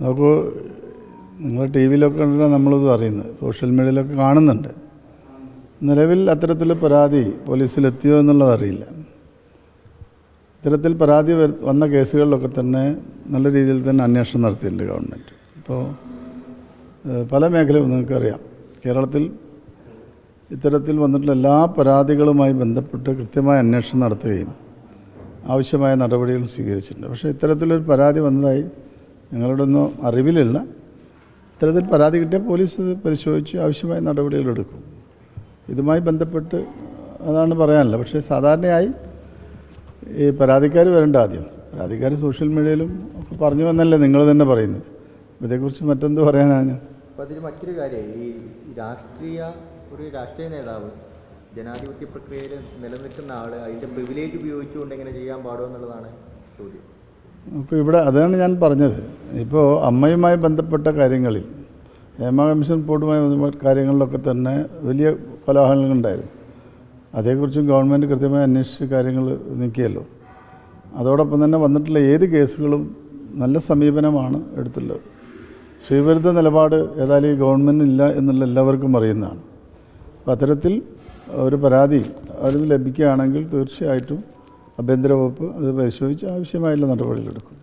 നമുക്ക് നിങ്ങൾ ടി വിയിലൊക്കെ കണ്ടിട്ടാണ് നമ്മളിത് അറിയുന്നത് സോഷ്യൽ മീഡിയയിലൊക്കെ കാണുന്നുണ്ട്. നിലവിൽ അത്തരത്തിൽ പരാതി പോലീസിലെത്തിയോ എന്നുള്ളത് അറിയില്ല. ഇത്തരത്തിൽ പരാതി വന്ന കേസുകളിലൊക്കെ തന്നെ നല്ല രീതിയിൽ തന്നെ അന്വേഷണം നടത്തിയിട്ടുണ്ട് ഗവൺമെന്റ് ഇപ്പോൾ പല മേഖലയും നിങ്ങൾക്കറിയാം. കേരളത്തിൽ ഇത്തരത്തിൽ വന്നിട്ടുള്ള എല്ലാ പരാതികളുമായി ബന്ധപ്പെട്ട് കൃത്യമായ അന്വേഷണം നടത്തുകയും ആവശ്യമായ നടപടികൾ സ്വീകരിച്ചിട്ടുണ്ട്. പക്ഷേ ഇത്തരത്തിലൊരു പരാതി വന്നതായി ഞങ്ങളുടെ ഒന്നും അറിവിലില്ല. ഇത്തരത്തിൽ പരാതി കിട്ടിയ പോലീസ് ഇത് പരിശോധിച്ച് ആവശ്യമായ നടപടികളെടുക്കും ഇതുമായി ബന്ധപ്പെട്ട് അതാണ് പറയാനില്ല പക്ഷേ സാധാരണയായി ഈ പരാതിക്കാർ വരേണ്ട ആദ്യം. പരാതിക്കാർ സോഷ്യൽ മീഡിയയിലും ഒക്കെ പറഞ്ഞു എന്നല്ലേ നിങ്ങൾ തന്നെ പറയുന്നത്. ഇതേക്കുറിച്ച് മറ്റെന്ത് പറയാനാണ്? ഞാൻ അപ്പോൾ മറ്റൊരു കാര്യം ഈ രാഷ്ട്രീയ ഒരു രാഷ്ട്രീയ നേതാവ് ജനാധിപത്യ പ്രക്രിയയിൽ നിലനിൽക്കുന്ന ആൾ അതിന്റെ പ്രിവിലേജ് ഉപയോഗിച്ചുകൊണ്ട് എങ്ങനെ ചെയ്യാൻ പാടുമെന്നുള്ളതാണ് ചോദ്യം. നമുക്ക് ഇവിടെ അതാണ് ഞാൻ പറഞ്ഞത്. ഇപ്പോൾ അമ്മയുമായി ബന്ധപ്പെട്ട കാര്യങ്ങളിൽ ഹേമ കമ്മീഷൻ റിപ്പോർട്ടുമായി ബന്ധപ്പെട്ട കാര്യങ്ങളിലൊക്കെ തന്നെ വലിയ കോലാഹലങ്ങളുണ്ടായിരുന്നു അതേക്കുറിച്ചും ഗവൺമെന്റ് കൃത്യമായി അന്വേഷിച്ച് കാര്യങ്ങൾ നീക്കിയല്ലോ. അതോടൊപ്പം തന്നെ വന്നിട്ടുള്ള ഏത് കേസുകളും നല്ല സമീപനമാണ് എടുത്തുള്ളത്. ശ്രീവിരുദ്ധ നിലപാട് ഏതായാലും ഈ ഗവൺമെന്റ് ഇല്ല എന്നുള്ള എല്ലാവർക്കും അറിയുന്നതാണ്. അപ്പോൾ അത്തരത്തിൽ ഒരു പരാതി അതിന് ലഭിക്കുകയാണെങ്കിൽ തീർച്ചയായിട്ടും ആഭ്യന്തര വകുപ്പ് അത് പരിശോധിച്ച് ആവശ്യമായുള്ള നടപടികളെടുക്കും.